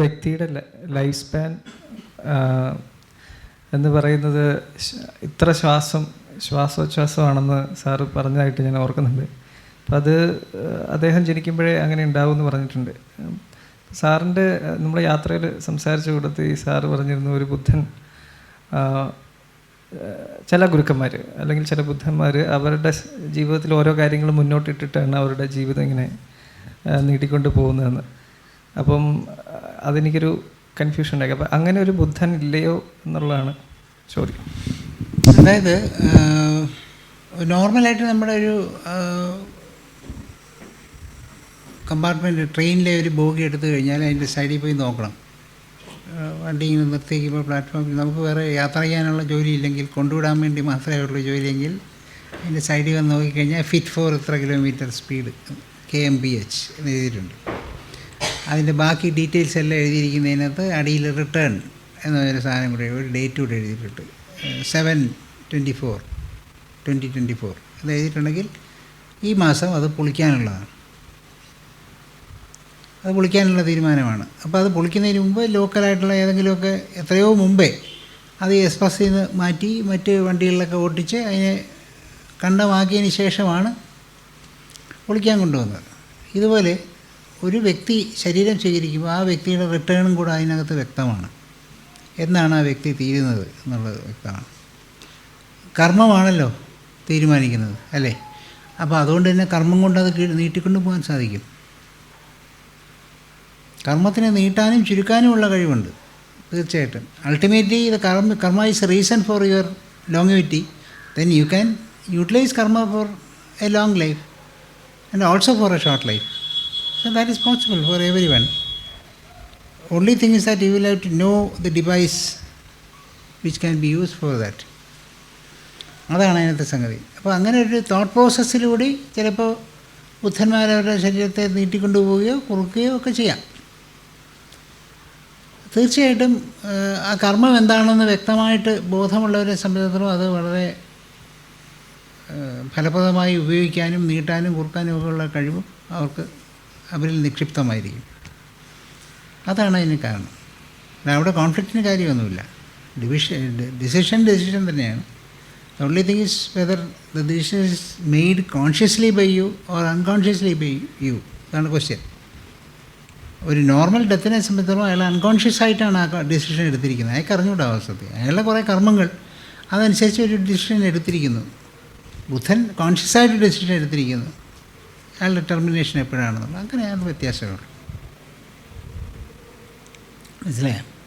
വ്യക്തിയുടെ life span എന്ന് പറയുന്നത് ഇത്ര ശ്വാസം ശ്വാസോച്ഛ്വാസമാണെന്ന് സാറ് പറഞ്ഞതായിട്ട് ഞാൻ ഓർക്കുന്നുണ്ട്. അപ്പം അത് അദ്ദേഹം ജനിക്കുമ്പോഴേ അങ്ങനെ ഉണ്ടാവും എന്ന് പറഞ്ഞിട്ടുണ്ട് സാറിന്റെ നമ്മുടെ യാത്രയിൽ സംസാരിച്ച ഈ സാറ് പറഞ്ഞിരുന്നു ഒരു ബുദ്ധൻ ചില ഗുരുക്കന്മാർ അല്ലെങ്കിൽ ചില ബുദ്ധന്മാർ അവരുടെ ജീവിതത്തിൽ ഓരോ കാര്യങ്ങളും മുന്നോട്ടിട്ടിട്ടാണ് അവരുടെ ജീവിതം ഇങ്ങനെ നീട്ടിക്കൊണ്ട് പോകുന്നതെന്ന്. അപ്പം അതെനിക്കൊരു കൺഫ്യൂഷൻ ഉണ്ടായി അപ്പം അങ്ങനെ ഒരു ബുദ്ധൻ ഇല്ലയോ എന്നുള്ളതാണ് ചോദ്യം. അതായത് നോർമലായിട്ട് നമ്മുടെ ഒരു കമ്പാർട്ട്മെന്റ് ട്രെയിനിലെ ഒരു ബോഗി എടുത്തു കഴിഞ്ഞാൽ അതിന്റെ സൈഡിൽ പോയി നോക്കണം. വണ്ടി ഇങ്ങനെ നിർത്തിയിരിക്കുമ്പോൾ പ്ലാറ്റ്ഫോമിൽ നമുക്ക് വേറെ യാത്ര ചെയ്യാനുള്ള ജോലി ഇല്ലെങ്കിൽ കൊണ്ടുവിടാൻ വേണ്ടി മാത്രമേ ഉള്ളൂ ജോലിയെങ്കിൽ അതിന്റെ സൈഡിൽ വന്ന് നോക്കിക്കഴിഞ്ഞാൽ ഫിറ്റ് ഫോർ ഇത്ര kilometre speed K M B H എന്ന് എഴുതിയിട്ടുണ്ട്. അതിന്റെ ബാക്കി ഡീറ്റെയിൽസ് എല്ലാം എഴുതിയിരിക്കുന്നതിനകത്ത് അടിയിൽ റിട്ടേൺ എന്ന ഒരു സാധനം കൂടെ ഒരു ഡേറ്റ് കൂടെ എഴുതിയിട്ടുണ്ട്. Seven twenty four twenty twenty four അത് എഴുതിയിട്ടുണ്ടെങ്കിൽ ഈ മാസം അത് പൊളിക്കാനുള്ളതാണ്. അത് പൊളിക്കാനുള്ള തീരുമാനമാണ്. അപ്പോൾ അത് പൊളിക്കുന്നതിന് മുമ്പ് ലോക്കലായിട്ടുള്ള ഏതെങ്കിലുമൊക്കെ എത്രയോ മുമ്പേ അത് എക്സ്പ്രസ്സിൽ നിന്ന് മാറ്റി മറ്റ് വണ്ടികളിലൊക്കെ ഓട്ടിച്ച് അതിനെ കണ്ടമാക്കിയതിന് ശേഷമാണ് പൊളിക്കാൻ കൊണ്ടുവന്നത്. ഇതുപോലെ ഒരു വ്യക്തി ശരീരം സ്വീകരിക്കുമ്പോൾ ആ വ്യക്തിയുടെ റിട്ടേണും കൂടെ അതിനകത്ത് വ്യക്തമാണ്. എന്നാണ് ആ വ്യക്തി തീരുന്നത് എന്നുള്ളത് വ്യക്തമാണ്. കർമ്മമാണല്ലോ തീരുമാനിക്കുന്നത് അല്ലേ? അപ്പോൾ അതുകൊണ്ട് തന്നെ കർമ്മം കൊണ്ട് അത് നീട്ടിക്കൊണ്ട് പോകാൻ സാധിക്കും. കർമ്മത്തിനെ നീട്ടാനും ചുരുക്കാനുമുള്ള കഴിവുണ്ട് തീർച്ചയായിട്ടും. അൾട്ടിമേറ്റ്ലി ഇത് karma karma is reason for your longevity then you can utilise karma for a long life and also for a short life So that is possible for everyone. Only thing is that you will have to know the device which can be used for that. അതാണ് അതിനകത്തെ സംഗതി അപ്പോൾ അങ്ങനെ ഒരു thought പ്രോസസ്സിലൂടെ ചിലപ്പോൾ ബുദ്ധന്മാരവരുടെ ശരീരത്തെ നീട്ടിക്കൊണ്ടുപോവുകയോ കുറുക്കുകയോ ഒക്കെ ചെയ്യാം തീർച്ചയായിട്ടും ആ കർമ്മം എന്താണെന്ന് വ്യക്തമായിട്ട് ബോധമുള്ളവരെ സംബന്ധിച്ചിടത്തോളം അത് വളരെ ഫലപ്രദമായി ഉപയോഗിക്കാനും നീട്ടാനും കുറുക്കാനും ഒക്കെയുള്ള കഴിവും അവർക്ക് അവരിൽ നിക്ഷിപ്തമായിരിക്കും. അതാണ് അതിന് കാരണം. അവിടെ കോൺഫ്ലിക്റ്റിന് കാര്യമൊന്നുമില്ല. ഡിവിഷൻ ഡിസിഷൻ ഡിസിഷൻ തന്നെയാണ്. Only thing is whether the decision is made consciously by you or unconsciously by you അതാണ് ക്വസ്റ്റ്യൻ ഒരു നോർമൽ ഡെത്തിനെ സംബന്ധിച്ചിടത്തോളം അയാൾ അൺകോൺഷ്യസ് ആയിട്ടാണ് ആ ഡിസിഷൻ എടുത്തിരിക്കുന്നത്. അയാൾക്ക് അറിഞ്ഞുകൂടാ അവസ്ഥത്തിൽ അയാളുടെ കുറേ കർമ്മങ്ങൾ അതനുസരിച്ച് ഒരു ഡിസിഷൻ എടുത്തിരിക്കുന്നു. ബുദ്ധൻ കോൺഷ്യസ് ആയിട്ട് ഡിസിഷൻ എടുത്തിരിക്കുന്നു. അയാളുടെ ടെർമിനേഷൻ എപ്പോഴാണെന്നുള്ളത്. അങ്ങനെയാണ് വ്യത്യാസമുള്ളൂ മനസ്സിലായോ?